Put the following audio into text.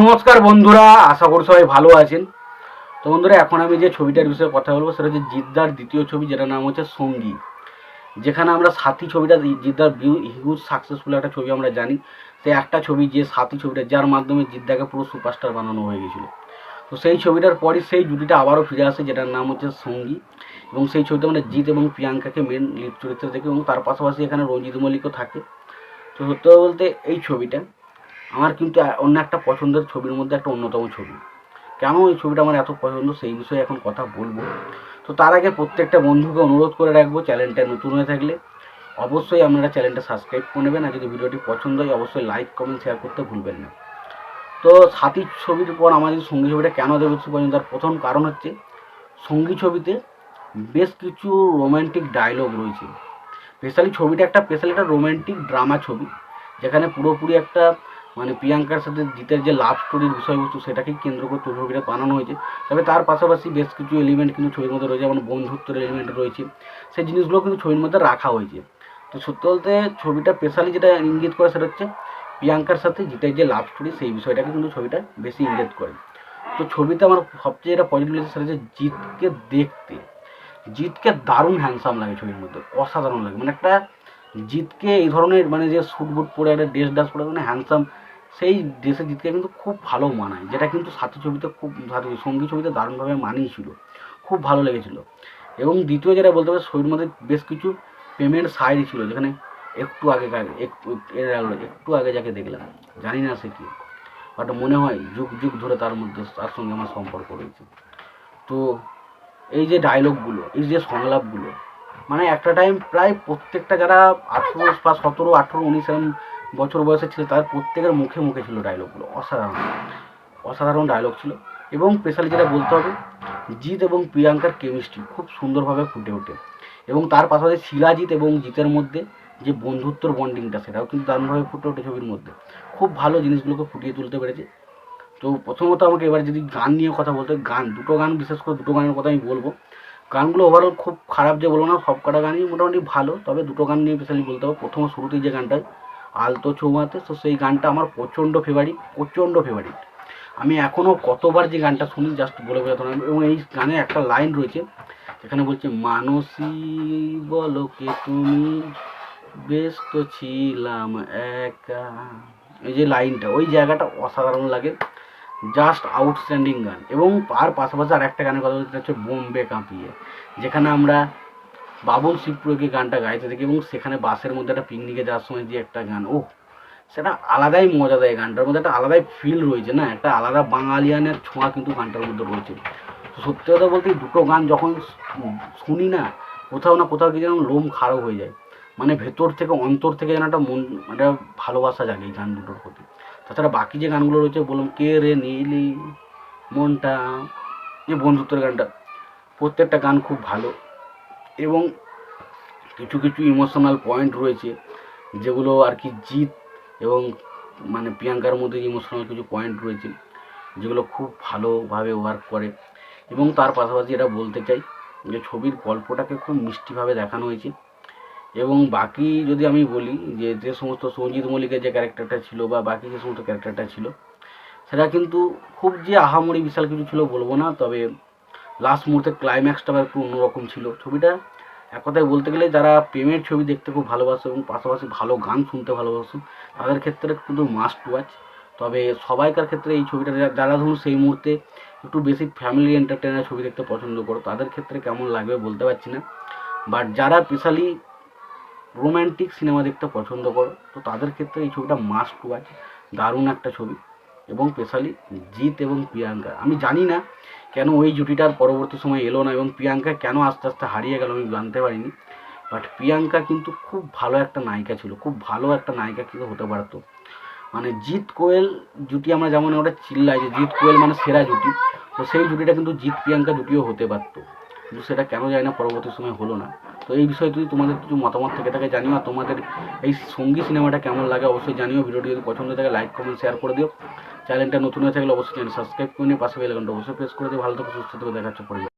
নমস্কার বন্ধুরা, আশা করি সবাই ভালো আছেন। তো বন্ধুরা, এখন আমি যে ছবিটার বিষয়ে কথা বলব, সেটা হচ্ছে জিদ্দার দ্বিতীয় ছবি, যেটার নাম হচ্ছে সঙ্গী। যেখানে আমরা সাথী ছবিটা, জিদ্দার হিউজ সাকসেসফুল একটা ছবি আমরা জানি। সে একটা ছবি, যে সাথী ছবিটা, যার মাধ্যমে জিদ্দাকে পুরো সুপারস্টার বানানো হয়ে গেছিল। তো সেই ছবিটার পরই সেই জুটিটা আবারও ফিরে আসে, যেটার নাম হচ্ছে সঙ্গী। এবং সেই ছবিতে আমরা জিৎ এবং প্রিয়াঙ্কাকে মেন লিড চরিত্রে দেখি, এবং তার পাশাপাশি এখানে রঞ্জিত মল্লিকও থাকে। তো সত্য বলতে, এই ছবিটা আমার কিন্তু অন্য একটা পছন্দের ছবির মধ্যে একটা অন্যতম ছবি। কেন এই ছবিটা আমার এত পছন্দ সেই বিষয়ে এখন কথা বলব। তো তার আগে প্রত্যেকটা বন্ধুকে অনুরোধ করে রাখব চ্যানেলটা নতুন হয়ে থাকলে অবশ্যই আপনারা চ্যানেলটা সাবস্ক্রাইব করে নেবেন। আর যদি ভিডিওটি পছন্দ হয়, অবশ্যই লাইক, কমেন্ট শেয়ার করতে ভুলবেন না। তো সাথী ছবির পর আমাদের সঙ্গী ছবিটা কেন দেবো পছন্দ তার প্রথম কারণ হচ্ছে সঙ্গী ছবিতে বেশ কিছু রোম্যান্টিক ডায়লগ রয়েছে। স্পেশালি ছবিটা একটা স্পেশালি একটা রোম্যান্টিক ড্রামা ছবি, যেখানে পুরোপুরি একটা মানে প্রিয়াঙ্কার সাথে জিতের যে লাভ স্টোরির বিষয়বস্তু সেটাকেই কেন্দ্র করে ছবিটা বানানো হয়েছে। তবে তার পাশাপাশি বেশ কিছু এলিমেন্ট কিন্তু ছবির মধ্যে রয়েছে, যেমন বন্ধুত্বের এলিমেন্ট রয়েছে। সেই জিনিসগুলো কিন্তু ছবির মধ্যে রাখা হয়েছে। তো সত্যি বলতে ছবিটা স্পেশালি যেটা ইঙ্গিত করে সেটা হচ্ছে প্রিয়াঙ্কার সাথে জিতের যে লাভ স্টোরি সেই বিষয়টাকে কিন্তু ছবিটা বেশি ইঙ্গিত করে। তো ছবিতে আমার সবচেয়ে যেটা পজিটিভ লেগেছে সেটা হচ্ছে জিতকে দেখতে। জিতকে দারুণ হ্যান্ডসাম লাগে ছবির মধ্যে, অসাধারণ লাগে। মানে একটা জিতকে এই ধরনের মানে যে স্যুট বুট পরে একটা ড্রেস ডাস পরে মানে হ্যান্ডসাম সেই ড্রেসে জিতকে কিন্তু খুব ভালো মানায়, যেটা কিন্তু সাথী ছবিতে খুব, সাথী সঙ্গী ছবিতে দারুণভাবে মানিয়েছিল, খুব ভালো লেগেছিলো। এবং দ্বিতীয় যেটা বলতে পারে ছবির মধ্যে বেশ কিছু পেমেন্ট সাইড ছিল, যেখানে একটু আগে একটু একটু আগে যাকে দেখলাম, জানি না সে কি। বাট মনে হয় যুগ যুগ ধরে তার মধ্যে, তার সঙ্গে আমার সম্পর্ক রয়েছে। তো এই যে ডায়লগগুলো এই যে সংলাপগুলো মানে একটা টাইম প্রায় প্রত্যেকটা যারা আঠেরো বা সতেরো, আঠেরো, উনিশ এরম বছর বয়সে ছিল, তার প্রত্যেকের মুখে মুখে ছিল ডায়লগগুলো অসাধারণ। অসাধারণ ডায়লগ ছিল এবং স্পেশালি যেটা বলতে হবে, জিৎ এবং প্রিয়াঙ্কার কেমিস্ট্রি খুব সুন্দরভাবে ফুটে ওঠে। এবং তার পাশাপাশি শিলাজিৎ এবং জিতের মধ্যে যে বন্ধুত্বর বন্ডিংটা সেটাও কিন্তু দারুণভাবে ফুটে ওঠে ছবির মধ্যে। খুব ভালো জিনিসগুলোকে ফুটিয়ে তুলতে পেরেছে। তো প্রথমত আমাকে এবার যদি গান নিয়ে কথা বলতে গান, দুটো গান, বিশেষ করে দুটো গানের কথা আমি বলব। গানগুলো ওভারঅল খুব খারাপ যে বলব না সব কটা গানই মোটামুটি ভালো, তবে দুটো গান নিয়ে স্পেশালি বলতে হবে। প্রথম শুরুতেই যে গানটা আলতো চৌমাতে তো সেই গানটা আমার প্রচণ্ড ফেভারিট প্রচণ্ড ফেভারিট আমি এখনও কতবার যে গানটা শুনি জাস্ট বলে বোঝাতে পারব না। এবং এই গানে একটা লাইন রয়েছে, যেখানে বলছে, মানসী, বলো কে তুমি? বেশ তো ছিলাম একা। এই যে লাইনটা ওই জায়গাটা অসাধারণ লাগে। জাস্ট আউটস্ট্যান্ডিং গান। এবং তার পাশাপাশি আর একটা গানের কথা বলতে হচ্ছে বোম্বে কাঁপিয়ে। যেখানে আমরা বাবুল শিবপুরকে গানটা গাইতে দেখি এবং সেখানে বাসের মধ্যে একটা পিকনিকে যাওয়ার সময় যে একটা গান ও সেটা আলাদাই মজা দেয় গানটার মধ্যে, একটা আলাদাই ফিল রয়েছে না? একটা আলাদা বাঙালিয়ানের ছোঁয়া কিন্তু গানটার মধ্যে রয়েছে। তো সত্যি কথা বলতে দুটো গান যখন শুনি না, কোথাও না কোথাও কি যেন লোম খাড়ো হয়ে যায়। মানে ভেতর থেকে, অন্তর থেকে যেন একটা মন, একটা ভালোবাসা জাগে এই গান দুটোর প্রতি। তাছাড়া বাকি যে গানগুলো রয়েছে, বললাম, কে রে নীলি মনটা? যে বন্ধুত্বের গানটা। প্রত্যেকটা গান খুব ভালো। এবং কিছু কিছু ইমোশনাল পয়েন্ট রয়েছে, যেগুলো আর কি জিৎ এবং মানে প্রিয়াঙ্কার মধ্যে ইমোশনাল কিছু পয়েন্ট রয়েছে, যেগুলো খুব ভালোভাবে ওয়ার্ক করে। এবং তার পাশাপাশি এটা বলতে চাই যে ছবির গল্পটাকে খুব মিষ্টিভাবে দেখানো হয়েছে। এবং বাকি যদি আমি বলি যে যে সমস্ত সঞ্জিত মল্লিকের যে ক্যারেক্টারটা ছিল বা বাকি যে সমস্ত ক্যারেক্টারটা ছিল, সেটা কিন্তু খুব যে আহামরি বিশাল কিছু ছিল বলব না, তবে লাস্ট মুহূর্তে ক্লাইম্যাক্সটা একটু অন্যরকম ছিল। ছবিটা এক কথায় বলতে গেলে যারা প্রেমের ছবি দেখতে খুব ভালোবাসে এবং পাশাপাশি ভালো গান শুনতে ভালোবাসে, তাদের ক্ষেত্রে কিন্তু মাস্ট ওয়াচ তবে সবাইকার ক্ষেত্রে এই ছবিটা যারা ধরুন সেই মুহূর্তে একটু বেশি ফ্যামিলি এন্টারটেনার ছবি দেখতে পছন্দ করো, তাদের ক্ষেত্রে কেমন লাগবে বলতে পারছি না। বাট যারা স্পেশালি রোম্যান্টিক সিনেমা দেখতে পছন্দ করো, তো তাদের ক্ষেত্রে এই ছবিটা মাস্ট ওয়াচ দারুণ একটা ছবি। এবং স্পেশালি জিৎ এবং প্রিয়াঙ্কা। আমি জানি না কেন ওই জুটিটার পরবর্তী সময় এলো না এবং প্রিয়াঙ্কা কেন আস্তে আস্তে হারিয়ে গেল আমি জানতে পারিনি। বাট প্রিয়াঙ্কা কিন্তু খুব ভালো একটা নায়িকা ছিল, খুব ভালো একটা নায়িকা কিন্তু হতে পারতো। মানে জিৎ কোয়েল জুটি আমরা যেমন ওটা চিল্লাই যে জিৎ কোয়েল মানে সেরা জুটি, তো সেই জুটিটা কিন্তু জিৎ প্রিয়াঙ্কা জুটিও হতে পারতো। কিন্তু সেটা কেন যায় না পরবর্তী সময় হলো না। তো এই বিষয়ে যদি তোমাদের কিছু মতামত থেকে থাকে জানিও, আর তোমাদের এই সঙ্গী সিনেমাটা কেমন লাগে অবশ্যই জানিও। ভিডিওটি যদি পছন্দ থাকে লাইক কমেন্ট শেয়ার করে দিও। চ্যানেলটা নতুন হয়ে থাকলে অবশ্যই চ্যানেল সাবস্ক্রাইব করে নিয়ে পাশে বেল আইকনটা অবশ্যই প্রেস করে দিয়ে ভালো থেকে, সুস্থ থেকে দেখাচ্ছে পরিবার